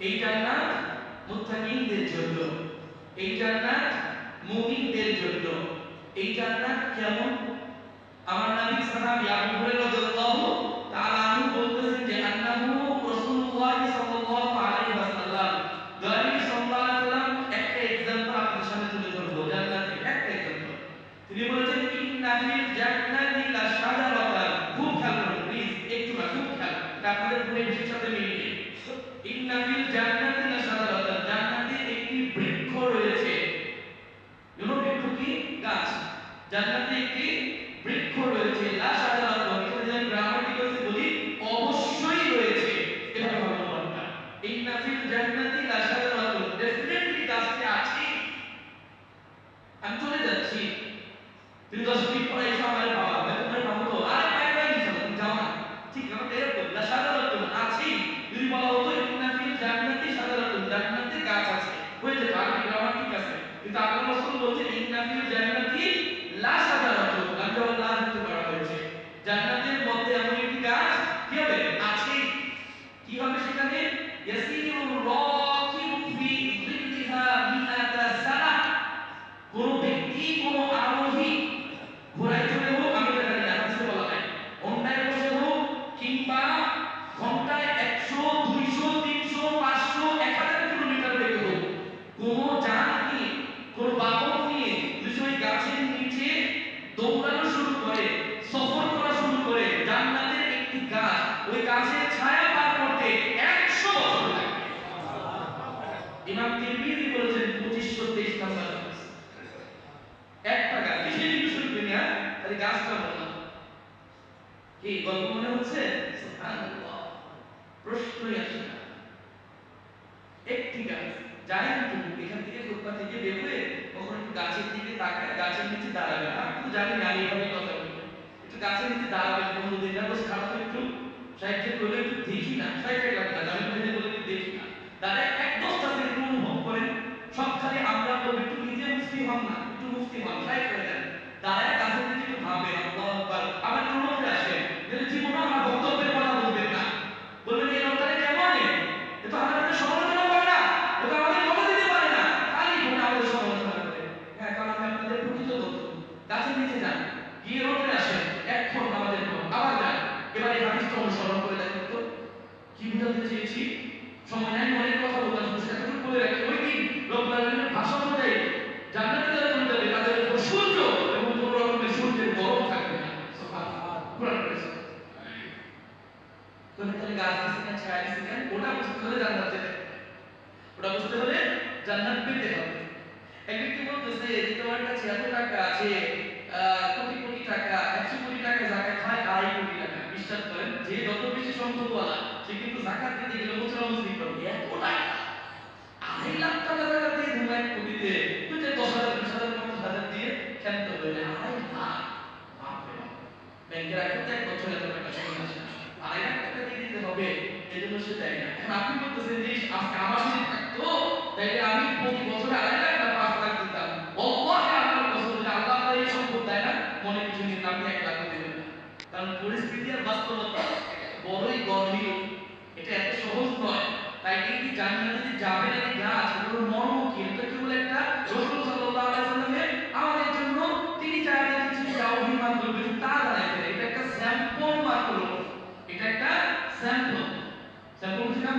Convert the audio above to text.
এই জান্নাত মুত্তাকিনদের জন্য এই জান্নাত মুমিনদের জন্য এই জান্নাত কেমন আমার নবী সাহাবী আবু হুরায়রা রাদিয়াল্লাহু তাআলা আনহু বলতেছেন যে আন্নাহু রাসূলুল্লাহ সাল্লাল্লাহু আলাইহি ওয়াসাল্লাম নবী সাল্লাল্লাহু আলাইহি ওয়াসাল্লাম একটা एग्जांपल আপনাদের সামনে তুলে ধরবো জান্নাতের একটা एग्जांपल তিনি বলেছেন ইন্না ফিল জান্নাতি লা শাজারাতান খুব খেয়াল করুন প্লিজ একটু না খুব খেয়াল এটা আপনাদের মনে বিষয়ের সাথে মিলিয়ে অবশ্যই রয়েছে। এভাবে হবে বাক্যটা ইন্না ফিল জান্নাতি লা শাজারাতান ডেফিনেটলি গাছটি আছে। আমি চলে যাচ্ছি। তুমি দশ মিনিট পরে এসে আমার বাবা আমি তোমার বাবা তো আরে পাই পাই দিছো তুমি যাও না ঠিক না এরকম না সাধারণত আছে যদি বলা হতো ইন্না ফিল জান্নাতি সাধারণত জান্নাতে গাছ আছে হয়ে যেত আর গ্রামার ঠিক আছে কিন্তু আল্লাহ রাসূল বলছেন ইন্না ফিল জান্নাতি লা সাধারণত আমি যখন লা যুক্ত করা হয়েছে জান্নাতের মধ্যে এমন একটি গাছ কি হবে আছে কি হবে সেখানে ইয়াসিরু রাকিবু ফি যিল্লিহা মিআতা সানা কোন ব্যক্তি কোন আরোহী ঘোড়ায় চড়ে হোক আমি এটা জানি না হাদিসে বলা নাই অন্যায় বসে হোক কিংবা ঘন্টায় একশো দুইশো তিনশো পাঁচশো এক হাজার কিলোমিটার বেগে হোক কোন যান নিয়ে কোন বাহন নিয়ে যদি ওই গাছের নিচে দৌড়ানো শুরু করে সফর করা শুরু করে জান্নাতের একটি গাছ ওই গাছের ছায়া পার করতে একশো বছর লাগে ইমাম তিরমিজি বলেছেন কখন গাছের নিচে দাঁড়াবে আমি তো জানি না একটু গাছের নিচে দাঁড়াবে বন্ধু দিন না বসে খারাপ একটু দেখি না সাইডে আমি বলে দেখি না দাঁড়া এক দশটা সেকেন্ড একটু অনুভব করেন সব খালি আমরা বলব একটু নিজে মুফতি হন না একটু মুফতি হন সাইড করে দেন দাঁড়ায় গাছের দিকে একটু ভাবে আল্লাহ আকবার। আবার একটু মধ্যে আসে যে জীবনে আমার বক্তব্যের কথা বলবেন না, বলবেন এই লোকটা কেমন এ তো আমাদের সমালোচনা করে না ও তো আমাদের কথা দিতে পারে না। খালি মনে আমাদের সমালোচনা করে। হ্যাঁ কারণ আমি আপনাদের প্রকৃত তথ্য গাছের নিচে যান, গিয়ে রোডে আসেন, এক ঘণ্টা আমাদের আবার যান। এবার এই হাদিসটা অনুসরণ করে দেখেন তো, কি বুঝাতে চেয়েছি? সময় নাই, অনেক কথা বললাম। 4 সেকেন্ড 6 সেকেন্ড ওটা বুঝতে হলে জান্নাত যেতে ওটা বুঝতে হলে জান্নাত পেতে হবে এক ব্যক্তি বলতেছে যে তোমার কাছে এত টাকা আছে কোটি কোটি টাকা একশো কোটি টাকা জাকাত হয় আড়াই কোটি টাকা বিশ্বাস করেন যে যত বেশি সম্পদওয়ালা সে কিন্তু জাকাত দিতে গেলে মুসলিম মুসলিম করবে এত টাকা আড়াই লাখ টাকা জাকাত দিয়ে ধরো এক কোটিতে বুঝলে দশ হাজার বিশ হাজার পঞ্চাশ দিয়ে ক্ষান্ত হয়ে যায় আড়াই লাখ ব্যাংকে রাখতে এক বছর এত টাকা সময় আসে হবে, এজন্য সে দেয় না। এখন আপনি বলতেছেন যে আজকে আমার যদি থাকতো? তাইলে আমি প্রতি বছরে আড়াই লাখ না পাঁচ লাখ দিতাম। অল্লাহে আমার বছর যদি আল্লাহ আপনার এই সম্পদ দেয় না? মনে কিছু নিন আপনি এক লাখ দেবেন না কারণ পরিস্থিতি আর বাস্তবতা বড়ই গভীর। এটা এত সহজ নয়। তাই এই জানি জান্নাতে যে যাবেন না গাছ